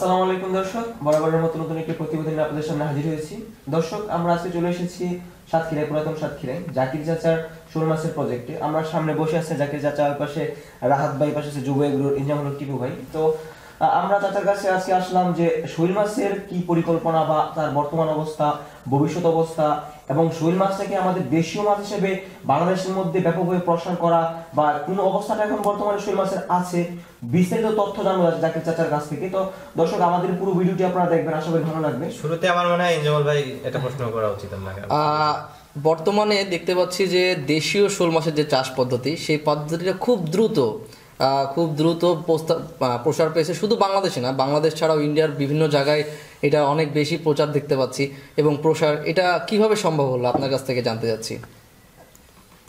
আসসালামু আলাইকুম দর্শক, বরাবরের মতো নতুন একটি প্রতিবেদন আপনাদের সামনে হাজির হয়েছি। দর্শক, আমরা আজকে চলে এসেছি সাতক্ষীরায়, পুরাতন সাতক্ষীরায়, জাকির চাচার শোল মাছের প্রজেক্টে। আমরা সামনে বসে আছে জাকির চাচার পাশে, রাহাত ভাই পাশে আছে যুব এগুলোর ইঞ্জামুল টিপু ভাই। তো আমরা চাচার কাছে আজকে আসলাম যে শৈল মাছের কি পরিকল্পনা বা তার বর্তমান অবস্থা ভবিষ্যৎ অবস্থা এবং শৈল মাছটাকে আমাদের দেশীয় মাছ হিসেবে বাংলাদেশের মধ্যে ব্যাপকভাবে প্রসার করা বা কোন অবস্থাটা এখন বর্তমানে শৈল মাছের আছে বিস্তারিত তথ্য জানব জাকির চাচার কাছ থেকে। তো দর্শক আমাদের পুরো ভিডিওটি আপনারা দেখবেন আশা করি ভালো লাগবে। শুরুতে আমার মনে হয় ইনজামাল ভাই এটা প্রশ্ন করা উচিত আপনাকে। বর্তমানে দেখতে পাচ্ছি যে দেশীয় শোল মাছের যে চাষ পদ্ধতি সেই পদ্ধতিটা খুব দ্রুত খুব দ্রুত প্রসার পেয়েছে। শুধু বাংলাদেশে না বাংলাদেশ ছাড়াও ইন্ডিয়ার বিভিন্ন জায়গায় এটা অনেক বেশি প্রচার দেখতে পাচ্ছি এবং প্রসার এটা কীভাবে সম্ভব হলো? আপনার কাছ থেকে জানতে চাচ্ছি।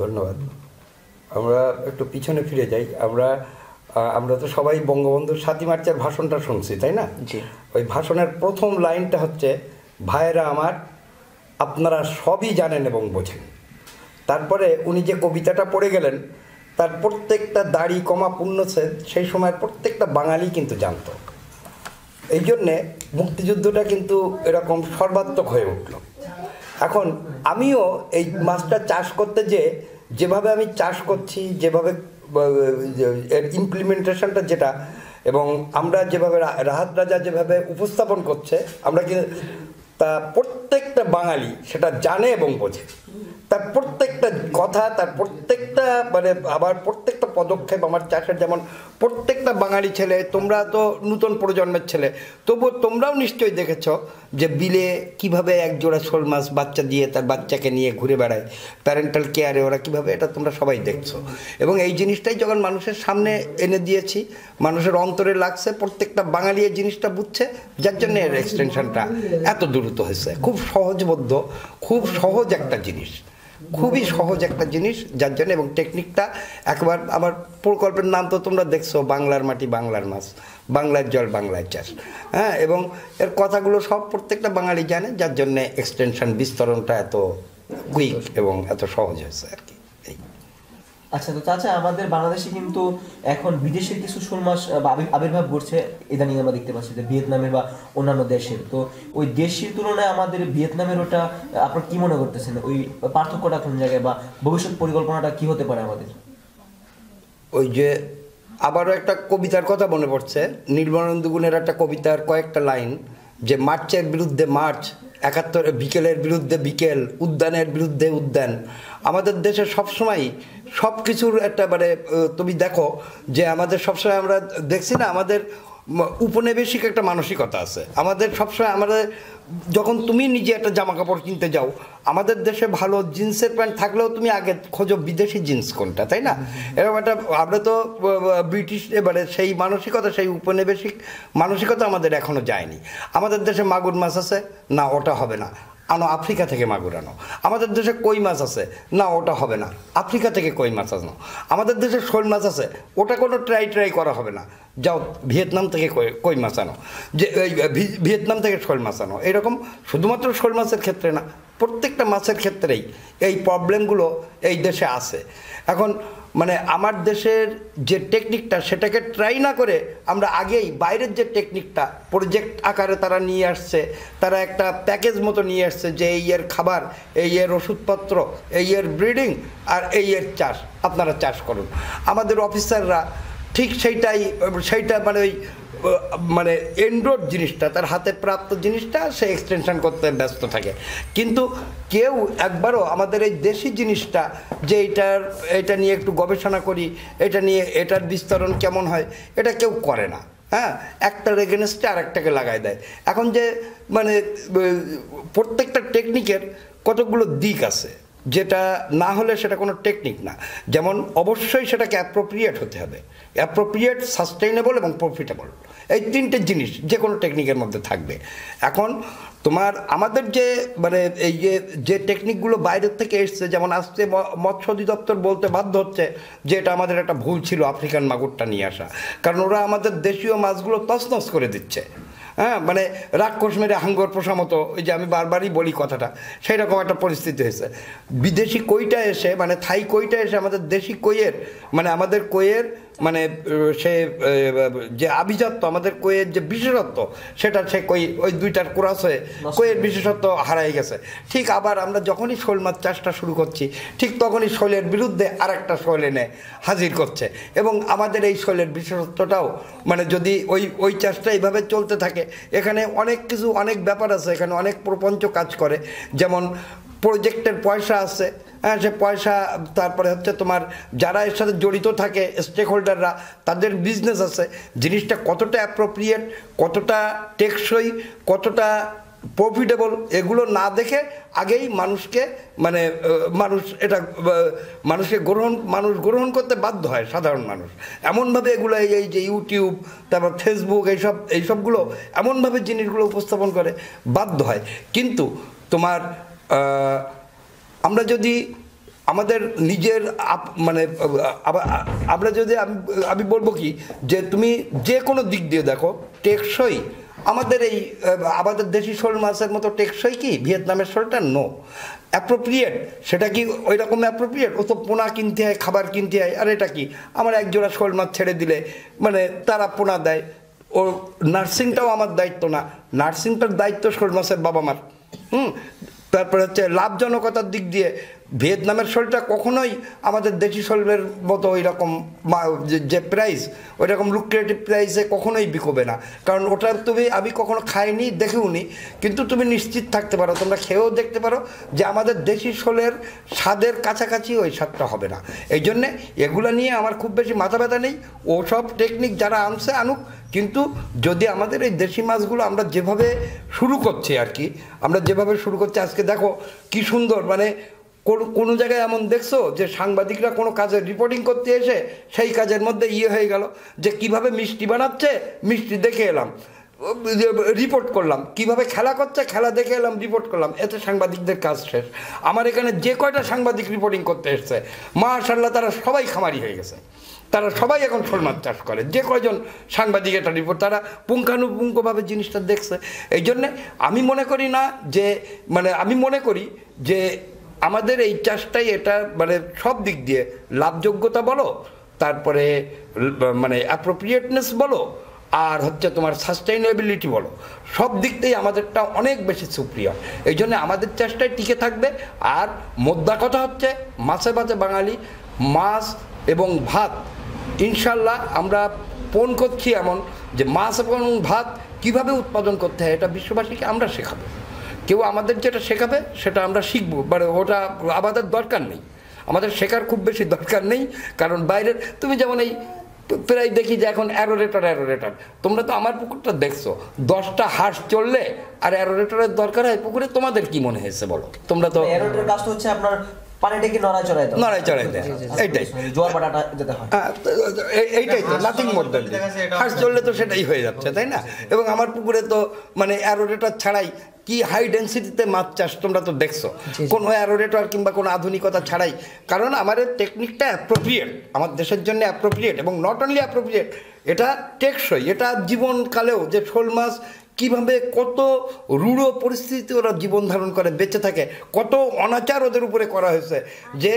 ধন্যবাদ। আমরা একটু পিছনে ফিরে যাই। আমরা আমরা তো সবাই বঙ্গবন্ধুর সাতই মার্চের ভাষণটা শুনছি তাই না। ওই ভাষণের প্রথম লাইনটা হচ্ছে ভাইয়েরা আমার আপনারা সবই জানেন এবং বোঝেন। তারপরে উনি যে কবিতাটা পড়ে গেলেন তার প্রত্যেকটা দাড়ি কমা পূর্ণচ্ছেদ সেই সময় প্রত্যেকটা বাঙালি কিন্তু জানতো। এই জন্যে মুক্তিযুদ্ধটা কিন্তু এরকম সর্বাত্মক হয়ে উঠল। এখন আমিও এই মাছটা চাষ করতে যে, যেভাবে আমি চাষ করছি, যেভাবে এর ইমপ্লিমেন্টেশনটা যেটা, এবং আমরা যেভাবে রাহাত রাজা যেভাবে উপস্থাপন করছে, আমরা কিন্তু তা প্রত্যেকটা বাঙালি সেটা জানে এবং বোঝে। তার প্রত্যেকটা কথা, তার প্রত্যেকটা মানে আবার প্রত্যেকটা পদক্ষেপ আমার চাষের যেমন প্রত্যেকটা বাঙালি ছেলে, তোমরা তো নূতন প্রজন্মের ছেলে, তবুও তোমরাও নিশ্চয়ই দেখেছ যে বিলে কীভাবে এক জোড়া শোল মাছ বাচ্চা দিয়ে তার বাচ্চাকে নিয়ে ঘুরে বেড়ায় প্যারেন্টাল কেয়ারে ওরা কীভাবে, এটা তোমরা সবাই দেখছ। এবং এই জিনিসটাই যখন মানুষের সামনে এনে দিয়েছি, মানুষের অন্তরে লাগছে, প্রত্যেকটা বাঙালি এই জিনিসটা বুঝছে, যার জন্য এর এক্সটেনশনটা এত দ্রুত হয়েছে। খুব সহজবদ্ধ খুব সহজ একটা জিনিস। খুবই সহজ একটা জিনিস, যার জন্য এবং টেকনিকটা একবার আমার প্রকল্পের নাম তো তোমরা দেখছ, বাংলার মাটি, বাংলার মাছ, বাংলার জল, বাংলার চাষ। হ্যাঁ এবং এর কথাগুলো সব প্রত্যেকটা বাঙালি জানে, যার জন্য এক্সটেনশন বিস্তরণটা এত কুইক এবং এত সহজ হয়েছে আর কি। আচ্ছা তো চাচা, আমাদের বাংলাদেশে কিন্তু এখন বিদেশের কিছু শোল আবির্ভাব ঘটছে, ইদানিং আমরা দেখতে পাচ্ছি যে ভিয়েতনামের বা অন্যান্য দেশের। তো ওই দেশের তুলনায় আমাদের ভিয়েতনামের ওটা আপনার কি মনে করতেছেন? ওই পার্থক্যটা কোন জায়গায় বা ভবিষ্যৎ পরিকল্পনাটা কি হতে পারে আমাদের? ওই যে আবারও একটা কবিতার কথা মনে পড়ছে। নির্মলানন্দ গুণের একটা কবিতার কয়েকটা লাইন যে, মার্চের বিরুদ্ধে মার্চ একাত্তর, বিকেলের বিরুদ্ধে বিকেল, উদ্যানের বিরুদ্ধে উদ্যান। আমাদের দেশে সবসময় সব কিছুর একটা মানে তুমি দেখো যে আমাদের সবসময় আমরা দেখছি না, আমাদের উপনিবেশিক একটা মানসিকতা আছে। আমাদের সবসময় আমাদের যখন তুমি নিজে একটা জামা কাপড় কিনতে যাও, আমাদের দেশে ভালো জিন্সের প্যান্ট থাকলেও তুমি আগে খোঁজো বিদেশি জিন্স কোনটা, তাই না? এরকম একটা, আমরা তো ব্রিটিশ, এবারে সেই মানসিকতা, সেই উপনিবেশিক মানসিকতা আমাদের এখনও যায়নি। আমাদের দেশে মাগুর মাছ আছে, না, ওটা হবে না। আনো, আফ্রিকা থেকে মাগুর আনো। আমাদের দেশে কই মাছ আছে? না, ওটা হবে না। আফ্রিকা থেকে কই মাছ আনো? আমাদের দেশে শোল মাছ আছে, ওটা কোনো ট্রাই ট্রাই করা হবে না। যাও, ভিয়েতনাম থেকে কই- মাছ আনো? যে ভিয়েতনাম থেকে শোল মাছ আনো। এরকম শুধুমাত্র শোল মাছের ক্ষেত্রে না, প্রত্যেকটা মাছের ক্ষেত্রেই এই প্রবলেমগুলো এই দেশে আছে। এখন মানে আমার দেশের যে টেকনিকটা সেটাকে ট্রাই না করে আমরা আগেই বাইরের যে টেকনিকটা প্রজেক্ট আকারে তারা নিয়ে আসছে, তারা একটা প্যাকেজ মতো নিয়ে আসছে যে এই এর খাবার, এই এর ওষুধপত্র, এই এর ব্রিডিং আর এই এর চাষ। আপনারা চাষ করুন। আমাদের অফিসাররা ঠিক সেইটাই, সেইটা মানে ওই মানে এন্ড্রয়েড জিনিসটা, তার হাতে প্রাপ্ত জিনিসটা, সে এক্সটেনশন করতে ব্যস্ত থাকে। কিন্তু কেউ একবারও আমাদের এই দেশি জিনিসটা, যে এটার এটা নিয়ে একটু গবেষণা করি, এটা নিয়ে, এটার বিস্তরণ কেমন হয়, এটা কেউ করে না। হ্যাঁ? একটার এগেনস্টে আর একটাকে লাগাই দেয়। এখন যে মানে প্রত্যেকটা টেকনিকের কতগুলো দিক আছে। যেটা না হলে সেটা কোনো টেকনিক না। যেমন অবশ্যই সেটাকে অ্যাপ্রোপ্রিয়েট হতে হবে। অ্যাপ্রোপ্রিয়েট সাস্টেইনেবল এবং প্রফিটেবল এই তিনটে জিনিস যে কোনো টেকনিকের মধ্যে থাকবে। এখন তোমার আমাদের যে মানে এই যে যে টেকনিকগুলো বাইরের থেকে এসছে, যেমন ম- মৎস্য অধিদপ্তর বলতে বাধ্য হচ্ছে যে এটা আমাদের একটা ভুল ছিল, আফ্রিকান মাগুরটা নিয়ে আসা। কারণ ওরা আমাদের দেশীয় মাছগুলো তছনছ করে দিচ্ছে। হ্যাঁ মানে রাক্ষস মেরে হাঙ্গর পোষা মতো, ওই যে আমি বারবারই বলি কথাটা সেই রকম একটা পরিস্থিতি হয়েছে। বিদেশি কইটা এসে মানে থাই কইটা এসে আমাদের দেশি কইয়ের মানে আমাদের কইয়ের মানে সে যে আভিজাত্য আমাদের কইয়ের যে বিশেষত্ব সেটা সে কই ওই দুইটার ক্রাস হয়ে কইয়ের বিশেষত্ব হারাই গেছে। ঠিক আবার আমরা যখনই শোল মাছ চাষটা শুরু করছি ঠিক তখনই শৈলের বিরুদ্ধে আর একটা শৈল এনে হাজির করছে। এবং আমাদের এই শৈলের বিশেষত্বটাও মানে যদি ওই ওই চাষটা এইভাবে চলতে থাকে এখানে অনেক কিছু অনেক ব্যাপার আছে এখানে অনেক প্রপঞ্চ কাজ করে। যেমন প্রজেক্টের পয়সা আছে হ্যাঁ সে পয়সা, তারপরে হচ্ছে তোমার যারা এর সাথে জড়িত থাকে স্টেক হোল্ডাররা তাদের বিজনেস আছে। জিনিসটা কতটা অ্যাপ্রোপ্রিয়েট কতটা টেকসই, কতটা প্রফিটেবল এগুলো না দেখে আগেই মানুষকে মানে মানুষ এটা মানুষকে গ্রহণ, মানুষ গ্রহণ করতে বাধ্য হয়, সাধারণ মানুষ। এমনভাবে এগুলো এই যে ইউটিউব তারপর ফেসবুক এইসব, এইসবগুলো এমনভাবে জিনিসগুলো উপস্থাপন করে, বাধ্য হয়। কিন্তু তোমার আমরা যদি আমাদের নিজের মানে আমরা যদি আমি আমি বলব কি, যে তুমি যে কোনো দিক দিয়ে দেখো, টেকসই আমাদের এই আমাদের দেশি শোল মাছের মতো টেকসই কি? ভিয়েতনামের শোলটা? নো অ্যাপ্রোপ্রিয়েট সেটা কি ওই রকম অ্যাপ্রোপ্রিয়েট ও তো পোনা কিনতে হয় খাবার কিনতে হয় আর এটা কি? আমার একজোড়া শোল মাছ ছেড়ে দিলে মানে তারা পোনা দেয়। ও নার্সিংটাও আমার দায়িত্ব না। নার্সিংটার দায়িত্ব শোল মাছের বাবা মার। হুম? তারপরে হচ্ছে লাভজনকতার দিক দিয়ে ভিয়েতনামের শোলটা কখনোই আমাদের দেশি শোলের মতো ওই রকম যে- প্রাইস ওই রকম লুক্রেটিভ প্রাইসে কখনোই বিকোবে না। কারণ ওটা তুমি, আমি কখনো খাইনি দেখেও নি কিন্তু তুমি নিশ্চিত থাকতে পারো, তোমরা খেয়েও দেখতে পারো যে আমাদের দেশি শোলের স্বাদের কাছাকাছি ওই স্বাদটা হবে না। এই জন্যে এগুলো নিয়ে আমার খুব বেশি মাথা ব্যথা নেই ওসব টেকনিক যারা আনছে আনুক, কিন্তু যদি আমাদের এই দেশি মাছগুলো আমরা যেভাবে শুরু করছি আর কি, আমরা যেভাবে শুরু করছি, আজকে দেখো কি সুন্দর মানে কোন- কোনো জায়গায় এমন দেখছ যে সাংবাদিকরা কোনো কাজে রিপোর্টিং করতে এসে সেই কাজের মধ্যে ইয়ে হয়ে গেল? যে কীভাবে মিষ্টি বানাচ্ছে, মিষ্টি দেখে এলাম। রিপোর্ট করলাম। কীভাবে খেলা করছে, খেলা দেখে এলাম রিপোর্ট করলাম। এতে সাংবাদিকদের কাজ শেষ। আমার এখানে যে কয়টা সাংবাদিক রিপোর্টিং করতে এসছে মাশাল্লাহ তারা সবাই খামারি হয়ে গেছে। তারা সবাই এখন শোল মাছ চাষ করে। যে কয়জন সাংবাদিক এটা রিপোর্ট তারা পুঙ্খানুপুঙ্খভাবে জিনিসটা দেখছে। এই জন্যে আমি মনে করি না যে মানে আমি মনে করি যে আমাদের এই চাষটাই এটা মানে সব দিক দিয়ে। লাভযোগ্যতা বলো, তারপরে মানে অ্যাপ্রোপ্রিয়েটনেস বলো, আর হচ্ছে তোমার সাস্টেইনেবিলিটি বলো। সব দিক থেকেই আমাদেরটা অনেক বেশি সুপ্রিয়। এই জন্য আমাদের চাষটাই টিকে থাকবে। আর মোদ্দা কথা হচ্ছে, মাছে ভাতে বাঙালি, মাছ এবং ভাত, ইনশাল্লাহ আমরা পণ করছি এমন যে মাছ এবং ভাত কীভাবে উৎপাদন করতে হয়, এটা বিশ্ববাসীকে আমরা শেখাবো। কেউ আমাদের যেটা শেখাবে, সেটা আমরা শিখব। মানে ওটা আমাদের দরকার নেই। আমাদের শেখার খুব বেশি দরকার নেই, কারণ বাইরের, তুমি যেমন এই প্রায় দেখি যে এখন অ্যারোরেটর অ্যারোরেটর। তোমরা তো আমার পুকুরটা দেখছ। দশটা হাঁস চললে আর অ্যারোরেটারের দরকার হয় পুকুরে, তোমাদের কি মনে হয়েছে বলো? তোমরা তো অ্যারোরেটার কাজটা হচ্ছে আপনার পানিটাকে নড়ায় চড়াই দাও। নড়ায় চড়াই দেয় এইটাই। জোয়ার বাটাটা যেতে হয়। তো এই- এইটাই তো নাথিং চললে মোর দ্যান হাঁস চললে তো সেটাই হয়ে যাচ্ছে তাই না? এবং আমার পুকুরে তো মানে অ্যারোরেটর ছাড়াই কি হাই ডেন্সিটিতে মাছ চাষ তোমরা তো দেখছ। কোনো অ্যারোরেটর কিংবা কোনো আধুনিকতা ছাড়াই। কারণ আমার টেকনিকটা অ্যাপ্রোপ্রিয়েট আমার দেশের জন্য অ্যাপ্রোপ্রিয়েট এবং নট অনলি অ্যাপ্রোপ্রিয়েট এটা টেকসই এটা জীবনকালেও যে শোল মাছ কীভাবে কত রূঢ় পরিস্থিতি ওরা জীবন ধারণ করে, বেঁচে থাকে, কত অনাচার ওদের উপরে করা হয়েছে। যে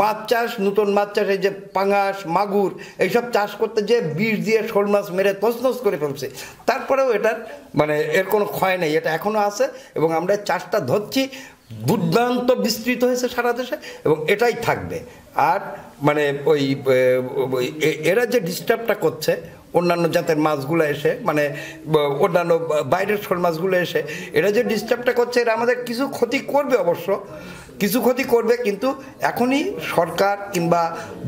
মাছ চাষ, নতুন মাছ চাষে যে পাঙাশ, মাগুর, এইসব চাষ করতে যে বিষ দিয়ে শোল মাছ মেরে তসনস করে ফেলছে, তারপরেও এটার মানে এর কোনো ক্ষয় নেই, এটা এখনও আছে এবং আমরা চাষটা ধরছি, দুর্দান্ত বিস্তৃত হয়েছে সারা দেশে এবং এটাই থাকবে। আর মানে ওই এরা যে ডিস্টার্বটা করছে অন্যান্য জাতের মাছগুলো এসে মানে অন্যান্য বাইরের শোল মাছগুলো এসে, এরা যে ডিস্টার্বটা করছে, এরা আমাদের কিছু ক্ষতি করবে অবশ্য। কিছু ক্ষতি করবে, কিন্তু এখনই সরকার কিংবা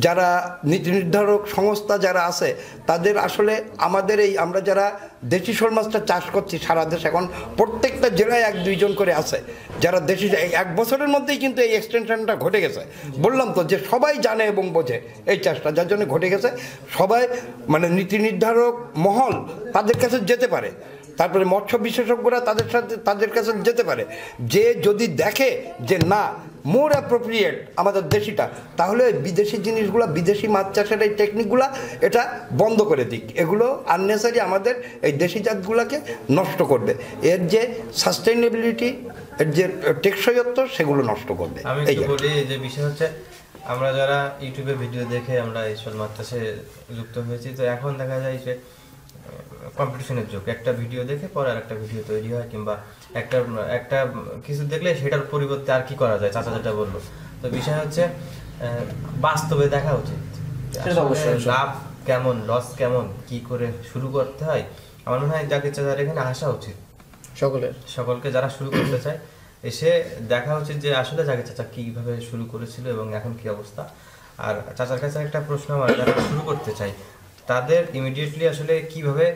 যারা নীতি নির্ধারক সংস্থা যারা আছে, তাদের আসলে আমাদের এই আমরা যারা দেশি শোল মাছটা চাষ করছি সারা দেশ, এখন প্রত্যেকটা জেলায় এক দুইজন করে আছে, যারা দেশি এক বছরের মধ্যেই কিন্তু এই এক্সটেনশনটা ঘটে গেছে। বললাম তো যে সবাই জানে এবং বোঝে এই চাষটা, যার জন্য ঘটে গেছে, সবাই মানে নীতি নির্ধারক মহল তাদের কাছে যেতে পারে। তারপরে মৎস্য বিশেষজ্ঞরা তাদের সাথে তাদের কাছে যেতে পারে। যে যদি দেখে যে না মোর অ্যাপ্রোপ্রিয়েট আমাদের দেশিটা তাহলে বিদেশি জিনিসগুলো বিদেশি মাছ চাষের এই টেকনিকগুলো এটা বন্ধ করে দিক। এগুলো আননেসারি আমাদের এই দেশি জাতগুলোকে নষ্ট করবে। এর যে সাস্টেইনেবিলিটি এর যে টেকসইত্ব সেগুলো নষ্ট করবে। এই যে। বিষয় হচ্ছে আমরা যারা ইউটিউবে ভিডিও দেখে আমরা এই শোল মাছ চাষে যুক্ত হয়েছি তো এখন দেখা যায় যে কম্পিটিশনের যুগ। একটা ভিডিও দেখে পরে আর একটা ভিডিও তৈরি হয় কিংবা একটা একটা কিছু দেখলে সেটার পরিবর্তে আর কি করা যায়? চাচা যেটা বলল। তো বিষয় হচ্ছে বাস্তবে দেখা উচিত। লাভ কেমন লস কেমন কি করে শুরু করতে হয়? আমার মনে হয় যাকে চাচার এখানে আসা উচিত। সকলের। সকলকে যারা শুরু করতে চায় এসে দেখা উচিত যে আসলে জাগে চাচা কীভাবে শুরু করেছিল এবং এখন কি অবস্থা। আর চাচার কাছে একটা প্রশ্ন আমার যারা শুরু করতে চাই তাদের ইমিডিয়েটলি আসলে কীভাবে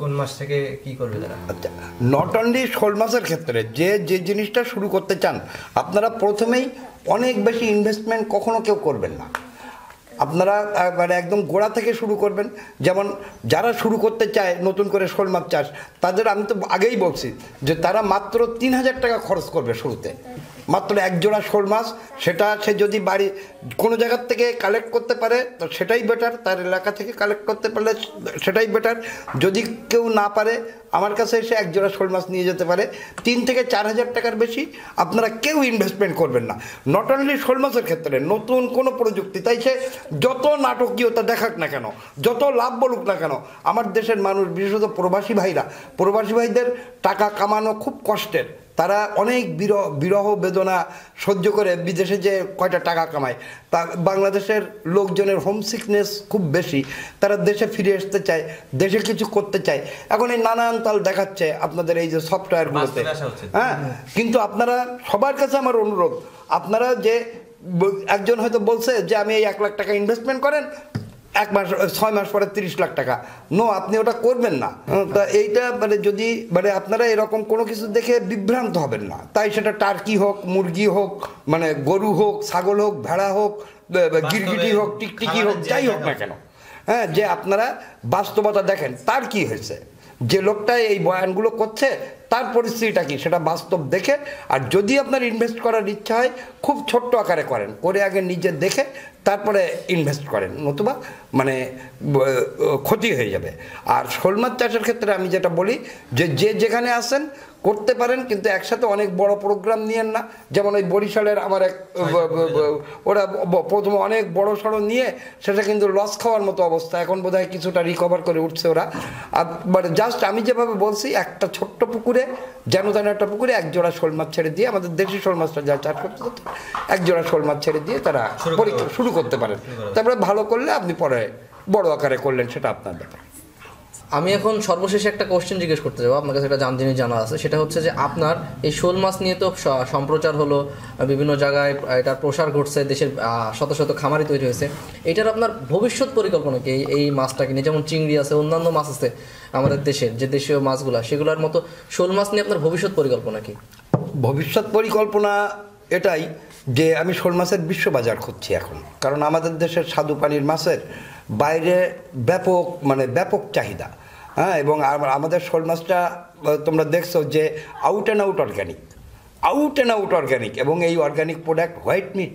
কোন মাস থেকে কি করবে তারা? আচ্ছা নট অনলি শোল মাছের ক্ষেত্রে, যে যে জিনিসটা শুরু করতে চান, আপনারা প্রথমেই অনেক বেশি ইনভেস্টমেন্ট কখনো কেউ করবেন না। আপনারা মানে একদম গোড়া থেকে শুরু করবেন। যেমন যারা শুরু করতে চায় নতুন করে শোল মাছ চাষ, তাদের আমি তো আগেই বলছি যে তারা মাত্র তিন হাজার টাকা খরচ করবে শুরুতে। মাত্র এক জোড়া শোল মাছ, সেটা সে যদি বাড়ি কোনো জায়গার থেকে কালেক্ট করতে পারে, তো সেটাই বেটার তার এলাকা থেকে কালেক্ট করতে পারলে সেটাই বেটার যদি কেউ না পারে, আমার কাছে এসে এক জোড়া শোল মাছ নিয়ে যেতে পারে, তিন থেকে চার হাজার টাকার বেশি আপনারা কেউ ইনভেস্টমেন্ট করবেন না। নট অনলি শোল মাছের ক্ষেত্রে, নতুন কোনো প্রযুক্তি, তাই সে যত নাটকীয়তা দেখাক না কেন, যত লাভ বলুক না কেন, আমার দেশের মানুষ, বিশেষত প্রবাসী ভাইরা, প্রবাসী ভাইদের টাকা কামানো খুব কষ্টের। তারা অনেক বিরহ বিরহ বেদনা সহ্য করে বিদেশে যে কয়টা টাকা কামায়। তা বাংলাদেশের লোকজনের হোমসিকনেস খুব বেশি। তারা দেশে ফিরে আসতে চায় দেশে কিছু করতে চায়। এখন এই নানান তাল দেখাচ্ছে আপনাদের এই যে সফটওয়্যারগুলোতে হ্যাঁ? কিন্তু আপনারা সবার কাছে আমার অনুরোধ আপনারা যে একজন হয়তো বলছে যে আমি এই এক লাখ টাকা ইনভেস্টমেন্ট করেন এক মাস ছয় মাস পরে তিরিশ লাখ টাকা। নো আপনি ওটা করবেন না। তা এইটা মানে যদি মানে আপনারা এরকম কোনো কিছু দেখে বিভ্রান্ত হবেন না। তাই সেটা টার্কি হোক মুরগি হোক মানে গরু হোক ছাগল হোক ভেড়া হোক গিরগিটি হোক টিকটিকি হোক যাই হোক না। কেন। হ্যাঁ যে আপনারা বাস্তবতা দেখেন তার কি হয়েছে? যে লোকটা এই বয়ানগুলো করছে, তার পরিস্থিতিটা কি? সেটা বাস্তব দেখে, আর যদি আপনার ইনভেস্ট করার ইচ্ছা হয়, খুব ছোট্ট আকারে করেন। করে আগে নিজে দেখে, তারপরে ইনভেস্ট করেন। নতুবা মানে ক্ষতি হয়ে যাবে। আর শোলমাছ চাষের ক্ষেত্রে আমি যেটা বলি, যে যে যেখানে আসেন করতে পারেন কিন্তু একসাথে অনেক বড় প্রোগ্রাম নিয়েন না। যেমন ওই বরিশালের আমার এক ওরা প্রথমে অনেক বড় সড়ো নিয়ে সেটা কিন্তু লস খাওয়ার মতো অবস্থা। এখন বোধহয় কিছুটা রিকভার করে উঠছে ওরা। আর মানে জাস্ট আমি যেভাবে বলছি একটা ছোট্ট পুকুরে যেন তেন একটা পুকুরে এক জোড়া শোল মাছ ছেড়ে দিয়ে আমাদের দেশি শোল মাছটা যা চাষ করতে করতে এক জোড়া শোল মাছ ছেড়ে দিয়ে তারা পরীক্ষা শুরু করতে পারেন। তারপরে ভালো করলে আপনি পরে বড় আকারে করলেন সেটা আপনার ব্যাপার। আমি এখন সর্বশেষে একটা কোশ্চেন জিজ্ঞেস করতে যাব। আপনার কাছে একটা জান জিনিস জানা আছে। সেটা হচ্ছে যে আপনার এই শোল মাছ নিয়ে তো সম্প্রচার হলো, বিভিন্ন জায়গায় এটার প্রসার ঘটছে, দেশের শত শত খামারি তৈরি হয়েছে। এটার আপনার ভবিষ্যৎ পরিকল্পনা কি? এই- মাছটাকে নিয়ে যেমন চিংড়ি আছে, অন্যান্য মাছ আছে আমাদের দেশের, যে দেশীয় মাছগুলা, সেগুলোর মতো শোল মাছ নিয়ে আপনার ভবিষ্যৎ পরিকল্পনা কি? ভবিষ্যৎ পরিকল্পনা এটাই যে আমি শোল মাছের বিশ্ববাজার খুঁজছি এখন। কারণ আমাদের দেশের স্বাদু পানির মাছের বাইরে ব্যাপক মানে ব্যাপক চাহিদা হ্যাঁ? এবং আম- আমাদের শোল মাছটা তোমরা দেখছ যে out and out organic out and out organic এবং এই অর্গ্যানিক প্রোডাক্ট হোয়াইট মিট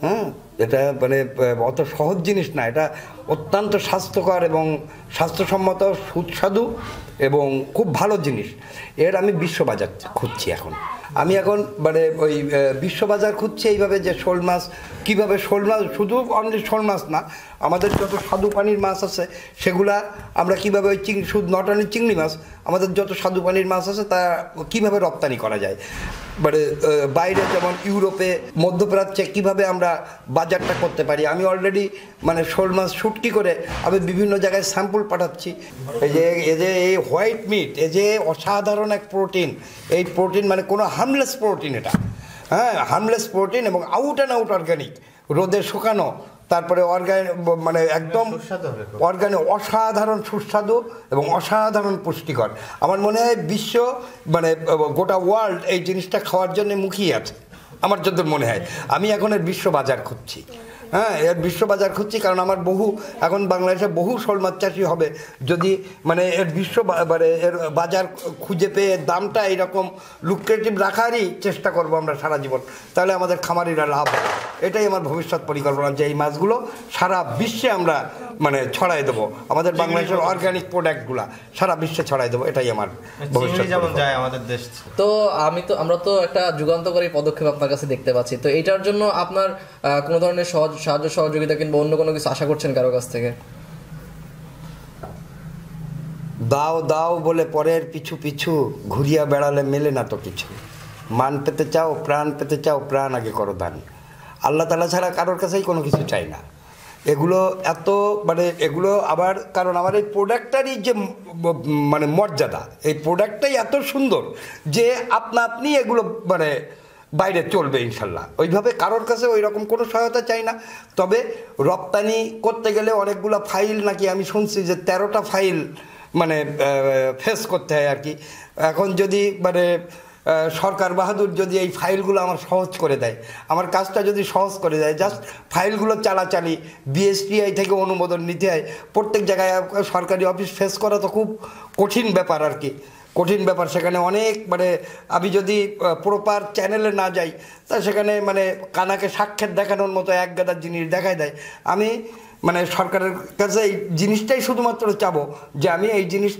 হ্যাঁ? এটা মানে অত সহজ জিনিস না, এটা অত্যন্ত স্বাস্থ্যকর এবং স্বাস্থ্যসম্মত, সুস্বাদু এবং খুব ভালো জিনিস। এর আমি বিশ্ববাজার খুঁজছি এখন। আমি এখন মানে ওই বিশ্ববাজার খুঁজছি এইভাবে যে শোল মাছ, কীভাবে শোল মাছ, শুধু অনলি শোল মাছ না, আমাদের যত স্বাদু পানির মাছ আছে, সেগুলা আমরা কীভাবে ওই চিংড়ি শুধু নট অনলি চিংড়ি মাছ, আমাদের যত স্বাদু পানির মাছ আছে, তা কীভাবে রপ্তানি করা যায়? মানে বাইরে যেমন ইউরোপে, মধ্যপ্রাচ্যে কীভাবে আমরা বাজারটা করতে পারি? আমি অলরেডি মানে শোল মাছ শুটকি করে আমি বিভিন্ন জায়গায় স্যাম্পল পাঠাচ্ছি। এই যে এই যে, এই হোয়াইট মিট এই যে অসাধারণ এক প্রোটিন এই প্রোটিন মানে কোনো হার্মলেস প্রোটিন এটা। হ্যাঁ হার্মলেস প্রোটিন এবং আউট অ্যান্ড আউট অর্গ্যানিক রোদে শুকানো তারপরে অর্গান মানে একদম অর্গ্যানিক অর্গানে অসাধারণ সুস্বাদু এবং অসাধারণ পুষ্টিকর। আমার মনে হয় বিশ্ব মানে গোটা ওয়ার্ল্ড এই জিনিসটা খাওয়ার জন্য মুখিয়ে আছে। আমার যত মনে হয়। আমি এখন এর বিশ্ব বাজার খুঁজছি। হ্যাঁ এর বিশ্ববাজার খুঁজছি কারণ আমার বহু এখন বাংলাদেশে বহু শোল মাছ চাষি হবে। যদি মানে এর বিশ্ব মানে এর বাজার খুঁজে পেয়ে দামটা এরকম লুক্রেটিভ রাখারই চেষ্টা করব আমরা সারা জীবন তাহলে আমাদের খামারিরা লাভ হবে। এটাই আমার ভবিষ্যৎ পরিকল্পনা যে এই মাছগুলো সারা বিশ্বে আমরা মানে ছড়াই দেবো। আমাদের বাংলাদেশের অর্গানিক প্রোডাক্টগুলা সারা বিশ্বে ছড়াই দেবো এটাই আমার ভবিষ্যৎ যেমন যায় আমাদের দেশ। তো আমি তো আমরা তো একটা যুগান্তকারী পদক্ষেপ আপনার কাছে দেখতে পাচ্ছি। তো এটার জন্য আপনার কোনো ধরনের সহজ সাহায্য সহযোগিতা কিংবা অন্য কোনো কিছু আশা করছেন কারও কাছ থেকে? দাও দাও বলে পরের পিছু পিছু ঘুরিয়া বেড়ালে মেলে না তো কিছু। মান পেতে চাও, প্রাণ পেতে চাও, প্রাণ আগে করো দান। আল্লাহ তালা ছাড়া কারোর কাছেই কোনো কিছু চাই না। এগুলো এত মানে এগুলো আবার, কারণ আমার এই প্রোডাক্টটারই যে মানে মর্যাদা, এই প্রোডাক্টটাই এত সুন্দর যে আপনা আপনি এগুলো মানে বাইরে চলবে ইনশাল্লাহ। ওইভাবে কারোর কাছে ওই রকম কোনো সহায়তা চাই না। তবে রপ্তানি করতে গেলে অনেকগুলো ফাইল নাকি আমি শুনছি যে তেরোটা ফাইল মানে ফেস করতে হয় আর কি এখন যদি মানে সরকার বাহাদুর যদি এই ফাইলগুলো আমার সহজ করে দেয়, আমার কাজটা যদি সহজ করে দেয় জাস্ট ফাইলগুলো চালাচালি বিএসটিআই থেকে অনুমোদন নিতে হয়, প্রত্যেক জায়গায় সরকারি অফিস ফেস করা তো খুব কঠিন ব্যাপার আর কি কঠিন ব্যাপার। সেখানে অনেক মানে আমি যদি প্রপার চ্যানেলে না যাই, তা সেখানে মানে কানাকে সাক্ষাৎ দেখানোর মতো এক গাদার জিনিস দেখায় দেয়। আমি মানে সরকারের কাছে এই জিনিসটাই শুধুমাত্র চাবো যে আমি এই জিনিস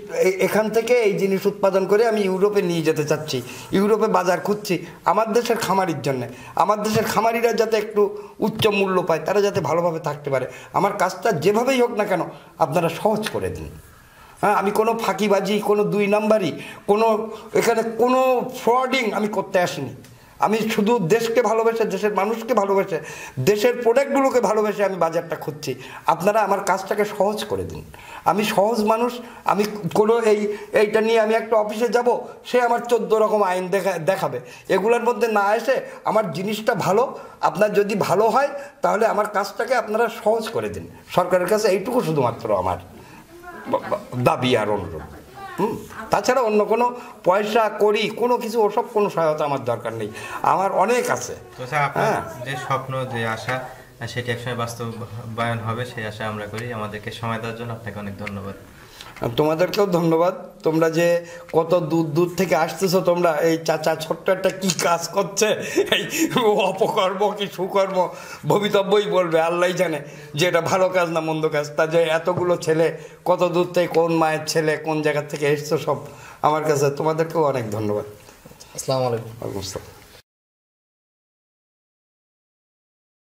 এখান থেকে এই জিনিস উৎপাদন করে আমি ইউরোপে নিয়ে যেতে চাচ্ছি, ইউরোপে বাজার খুঁজছি, আমার দেশের খামারির জন্য। আমার দেশের খামারিরা যাতে একটু উচ্চ মূল্য পায়, তারা যাতে ভালোভাবে থাকতে পারে। আমার কাজটা যেভাবেই হোক না কেন, আপনারা সহজ করে দিন। হ্যাঁ আমি কোনো ফাঁকিবাজি, কোনো দুই নাম্বারই, কোনো এখানে কোনো ফ্রডিং আমি করতে আসিনি। আমি শুধু দেশকে ভালোবেসে, দেশের মানুষকে ভালোবেসে, দেশের প্রোডাক্টগুলোকে ভালোবেসে আমি বাজারটা খুঁজছি। আপনারা আমার কাজটাকে সহজ করে দিন। আমি সহজ মানুষ, আমি কোনো এই, এইটা নিয়ে আমি একটা অফিসে যাব, সে আমার চোদ্দ রকম আইন দেখা, দেখাবে। এগুলোর মধ্যে না এসে আমার জিনিসটা ভালো, আপনার যদি ভালো হয়, তাহলে আমার কাজটাকে আপনারা সহজ করে দিন। সরকারের কাছে এইটুকু শুধুমাত্র আমার। দাবি আর অনুরোধ। হুম? তাছাড়া অন্য কোনো পয়সা করি কোনো কিছু ওসব কোনো সহায়তা আমার দরকার নেই। আমার অনেক আছে। তো আপনার হ্যাঁ। যে স্বপ্ন যে আশা সেটি একসময় বাস্তবায়ন হবে সেই আশা আমরা করি। আমাদেরকে সময় দেওয়ার জন্য আপনাকে অনেক ধন্যবাদ। তোমাদেরকেও ধন্যবাদ। তোমরা যে কত দূর দূর থেকে আসতেছো তোমরা এই চাচা ছোট্ট একটা কী কাজ করছে? এই অপকর্ম কি সুকর্ম? ভবিতব্যই বলবে আল্লাহ জানে যে এটা ভালো কাজ না মন্দ কাজ। তা যে এতগুলো ছেলে কত দূর থেকে কোন মায়ের ছেলে কোন জায়গা থেকে এসছো সব আমার কাছে। তোমাদেরকেও অনেক ধন্যবাদ। আসসালামু আলাইকুম। আসসালাম।